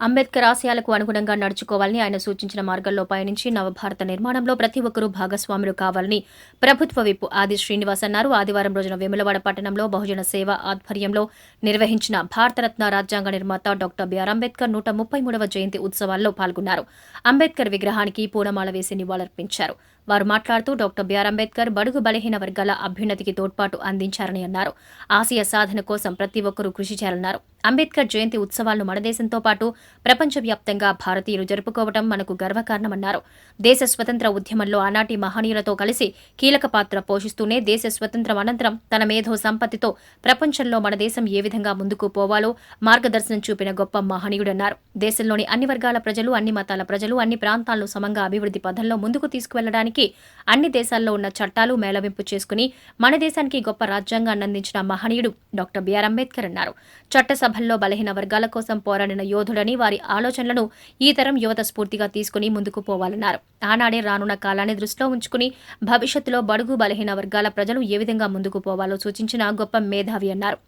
అంబేద్కర్ ఆశయాలకు అనుగుణంగా నడుచుకోవాలని ఆయన సూచించిన మార్గంలో పయనించి నవభారత నిర్మాణంలో ప్రతి ఒక్కరూ భాగస్వాములు కావాలని ప్రభుత్వ విప్పు ఆది శ్రీనివాస్ అన్నారు. ఆదివారం రోజున వేములవాడ పట్టణంలో బహుజన సేవ ఆధ్వర్యంలో నిర్వహించిన భారతరత్న రాజ్యాంగ నిర్మాత డాక్టర్ బిఆర్ అంబేద్కర్ నూట ముప్పై మూడవ జయంతి ఉత్సవాల్లో పాల్గొన్నారు. అంబేద్కర్ విగ్రహానికి పూలమాల వేసి నివాళులర్పించారు. వారు మాట్లాడుతూ డాక్టర్ బిఆర్ అంబేద్కర్ బడుగు బలహీన వర్గాల అభ్యున్నతికి తోడ్పాటు అందించారని అన్నారు. ఆసియా సాధన కోసం ప్రతి ఒక్కరూ కృషి చేయాలన్నారు. అంబేద్కర్ జయంతి ఉత్సవాలను మన దేశంతో పాటు ప్రపంచవ్యాప్తంగా భారతీయులు జరుపుకోవడం మనకు గర్వకారణమన్నారు. దేశ స్వతంత్ర ఉద్యమంలో ఆనాటి మహనీయులతో కలిసి కీలక పాత్ర పోషిస్తూనే దేశ స్వతంత్రం అనంతరం తన మేధో సంపత్తితో ప్రపంచంలో మన దేశం ఏ విధంగా ముందుకు పోవాలో మార్గదర్శనం చూపిన గొప్ప మహనీయుడన్నారు. దేశంలోని అన్ని వర్గాల ప్రజలు అన్ని మతాల ప్రజలు అన్ని ప్రాంతాలను సమంగా అభివృద్ధి పథంలో ముందుకు తీసుకువెళ్ళడానికి అన్ని దేశాల్లో ఉన్న చట్టాలు మేళవింపు చేసుకుని మన దేశానికి గొప్ప రాజ్యాంగాన్ని అందించిన మహనీయుడు డాక్టర్ బిఆర్ అంబేద్కర్ అన్నారు. చట్టసభల్లో బలహీన వర్గాల కోసం పోరాడిన యోధుడని వారి ఆలోచనలను ఈ తరం యువత స్ఫూర్తిగా తీసుకుని ముందుకు పోవాలన్నారు. ఆనాడే రానున్న కాలాన్ని దృష్టిలో ఉంచుకుని భవిష్యత్తులో బడుగు బలహీన వర్గాల ప్రజలు ఏ విధంగా ముందుకు పోవాలో సూచించిన గొప్ప మేధావి అన్నారు.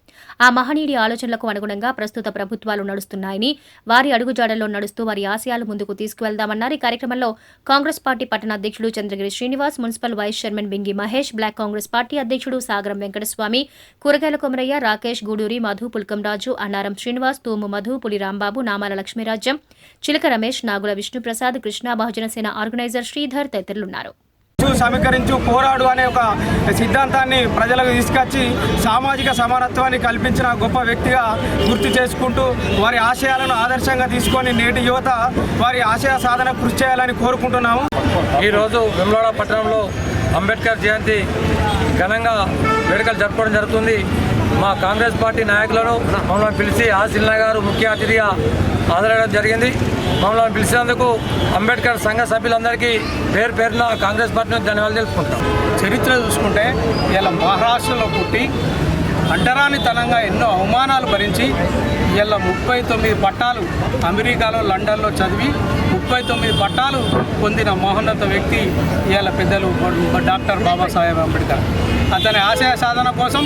ఆ మహనీయుడి ఆలోచనలకు అనుగుణంగా ప్రస్తుత ప్రభుత్వాలు నడుస్తున్నాయని వారి అడుగుజాడల్లో నడుస్తూ వారి ఆశయాలు ముందుకు తీసుకువెళ్దామన్నారు. ఈ కార్యక్రమంలో కాంగ్రెస్ పార్టీ పట్టణ అధ్యక్షుడు Chandragiri Srinivas municipal vice chairman Bingi Mahesh block Congress party అధ్యక్షుడు సాగరం వెంకటస్వామి కూరగాయల కొమరయ్య రాకేష్ గూడూరి మధు పుల్కంరాజు అన్నారం శ్రీనివాస్ తూము మధు పులి రాంబాబు నామాల లక్ష్మీరాజ్యం చిలక రమేష్ నాగుల విష్ణుప్రసాద్ కృష్ణా బహుజన సేన ఆర్గనైజర్ శ్రీధర్ తదితరులున్నారు. సమీకరించు పోరాడు అనే ఒక సిద్ధాంతాన్ని ప్రజలకు తీసుకొచ్చి సామాజిక సమానత్వాన్ని కల్పించిన గొప్ప వ్యక్తిగా గుర్తు చేసుకుంటూ వారి ఆశయాలను ఆదర్శంగా తీసుకొని నేటి యువత వారి ఆశయ సాధన కృషి చేయాలని కోరుకుంటున్నాము. ఈరోజు వెమ్లవాడ పట్టణంలో అంబేద్కర్ జయంతి ఘనంగా వేడుకలు జరపడం జరుగుతుంది. మా కాంగ్రెస్ పార్టీ నాయకులను మమ్మల్ని పిలిచి ఆసిల్లా గారు ముఖ్య అతిథిగా హాజరవడం జరిగింది. మమ్మల్ని పిలిచినందుకు అంబేద్కర్ సంఘ సభ్యులందరికీ పేరు పేరున కాంగ్రెస్ పార్టీని ధన్యవాదాలు తెలుపుకుంటాం చరిత్ర చూసుకుంటే ఇలా మహారాష్ట్రలో పుట్టి అంటరానితనంగా ఎన్నో అవమానాలు భరించి ఇలా ముప్పై తొమ్మిది పట్టాలు అమెరికాలో లండన్లో చదివి ముప్పై తొమ్మిది పట్టాలు పొందిన మహోన్నత వ్యక్తి ఇవాళ పెద్దలు డాక్టర్ బాబాసాహెబ్ అంబేద్కర్. అతని ఆశయ సాధన కోసం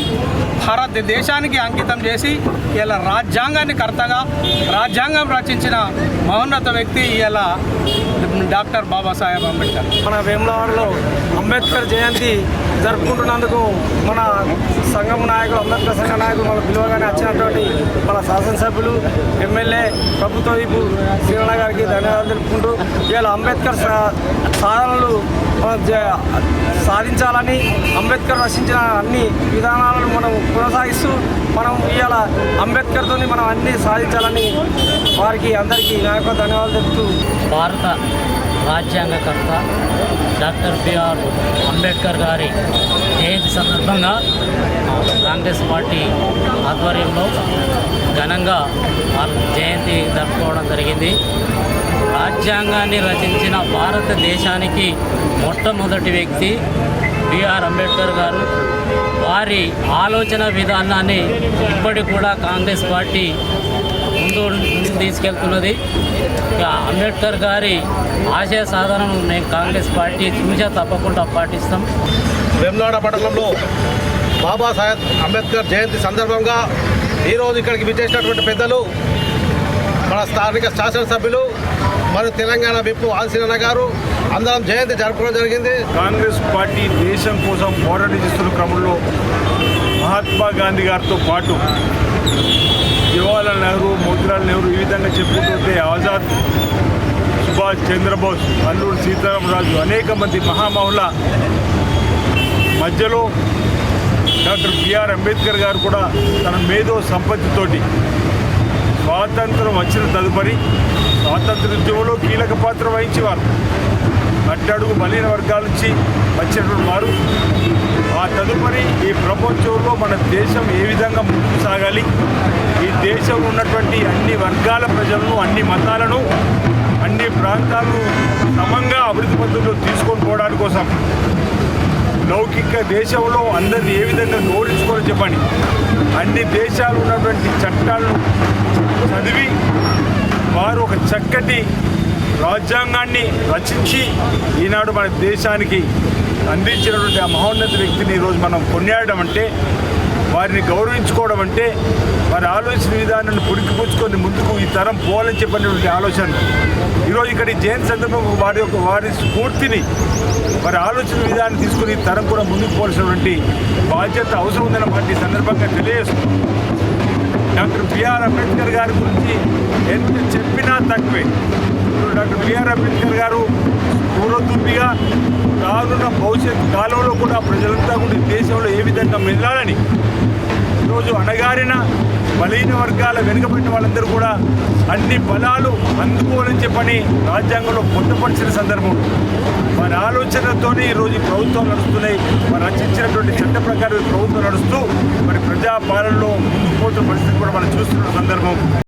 భారతదేశానికి అంకితం చేసి ఇలా రాజ్యాంగాన్ని కర్తగా రాజ్యాంగం రచించిన మహోన్నత వ్యక్తి ఇలా డాక్టర్ బాబాసాహెబ్ అంబేద్కర్. మన వేములవాడలో అంబేద్కర్ జయంతి జరుపుకుంటున్నందుకు మన సంఘం నాయకులు అంబేద్కర్ సంఘ నాయకులు మన పిలువగానే వచ్చినటువంటి మన శాసనసభ్యులు ఎమ్మెల్యే ప్రభుత్వ వైపు శ్రీరణ గారికి ధన్యవాదాలు తెలుపుకుంటూ ఇవాళ అంబేద్కర్ సాధనలు సాధించాలని అంబేద్కర్ రచించిన అన్ని విధానాలను మనం కొనసాగిస్తూ మనం ఇవాళ అంబేద్కర్తో మనం అన్ని సాధించాలని వారికి అందరికీ నా యొక్క ధన్యవాదాలు తెలుపుతూ భారత రాజ్యాంగకర్త డాక్టర్ బిఆర్ అంబేద్కర్ గారి జయంతి సందర్భంగా కాంగ్రెస్ పార్టీ ఆధ్వర్యంలో ఘనంగా జయంతి జరుపుకోవడం జరిగింది. రాజ్యాంగాన్ని రచించిన భారతదేశానికి మొట్టమొదటి వ్యక్తి బిఆర్ అంబేద్కర్ గారు. వారి ఆలోచన విధానాన్ని ఇప్పటికి కూడా కాంగ్రెస్ పార్టీ ముందు తీసుకెళ్తున్నది. ఇక అంబేద్కర్ గారి ఆశయ సాధనను నేను కాంగ్రెస్ పార్టీ చూసా తప్పకుండా పాటిస్తాం. వేములవాడ పట్టణంలో బాబాసాహెబ్ అంబేద్కర్ జయంతి సందర్భంగా ఈరోజు ఇక్కడికి విచ్చేసినటువంటి పెద్దలు మన స్థానిక శాసనసభ్యులు మరియు తెలంగాణ విప్పు ఆదిశీలన్న గారు అందరం జయంతి జరుపుకోవడం జరిగింది. కాంగ్రెస్ పార్టీ దేశం కోసం పోరాటం చేస్తున్న క్రమంలో మహాత్మా గాంధీ గారితో పాటు జవహర్లాల్ నెహ్రూ మోతిలాల్ నెహ్రూ ఈ విధంగా చెప్పుకుంటుంటే ఆజాద్ సుభాష్ చంద్రబోస్ అల్లూరు సీతారామరాజు అనేక మంది మహామహుల మధ్యలో డాక్టర్ బిఆర్ అంబేద్కర్ గారు కూడా తన మేధో సంపత్తితోటి స్వాతంత్రం వచ్చిన తదుపరి స్వాతంత్ర ఉద్యమంలో కీలక పాత్ర వహించేవారు. అట్టడుగు బలహీన వర్గాల నుంచి వచ్చినటువంటి వారు. ఆ తదుపరి ఈ ప్రపంచంలో మన దేశం ఏ విధంగా ముందుకు సాగాలి? ఈ దేశంలో ఉన్నటువంటి అన్ని వర్గాల ప్రజలను అన్ని మతాలను అన్ని ప్రాంతాలను సమంగా అభివృద్ధి పద్ధతిలో తీసుకొని పోవడానికి కోసం లౌకిక దేశంలో అందరిని ఏ విధంగా గౌరవించుకోవాలో చెప్పండి. అన్ని దేశాలు ఉన్నటువంటి చట్టాలను చదివి వారు ఒక చక్కటి రాజ్యాంగాన్ని రచించి ఈనాడు మన దేశానికి అందించినటువంటి ఆ మహోన్నత వ్యక్తిని ఈరోజు మనం కొనియాడడం అంటే వారిని గౌరవించుకోవడం అంటే వారి ఆలోచన విధానాన్ని పురికిపుచ్చుకొని ముందుకు ఈ తరం పోవాలని చెప్పినటువంటి ఆలోచన. ఈరోజు ఇక్కడ జయంతి సందర్భంగా వారి యొక్క వారి స్ఫూర్తిని వారి ఆలోచన విధానం తీసుకుని ఈ తరం కూడా ముందుకు పోవాల్సినటువంటి బాధ్యత అవసరం ఉందన్న మాట సందర్భంగా తెలియజేస్తుంది డాక్టర్ బిఆర్ అంబేద్కర్ గారి గురించి ఎంత చెప్పినా తక్కువే. డాక్టర్ బిఆర్ అంబేద్కర్ గారు. పూర్వదుంపిగా రానున్న భవిష్యత్ కాలంలో కూడా ప్రజలంతా కూడా దేశంలో ఏ విధంగా మెదలాలని ఈరోజు అణగారిన బలహీన వర్గాల వెనుకబడిన వాళ్ళందరూ కూడా అన్ని బలాలు అందుకోవాలని చెప్పని రాజ్యాంగంలో పొందుపరిచిన సందర్భం. వారి ఆలోచనలతోనే ఈరోజు ప్రభుత్వం నడుస్తున్నాయి. వారు రచించినటువంటి చట్ట ప్రకారం ప్రభుత్వం నడుస్తూ మరి ప్రజా పాలనలో ముందుకు పోతున్న పరిస్థితి కూడా మనం చూస్తున్న సందర్భం.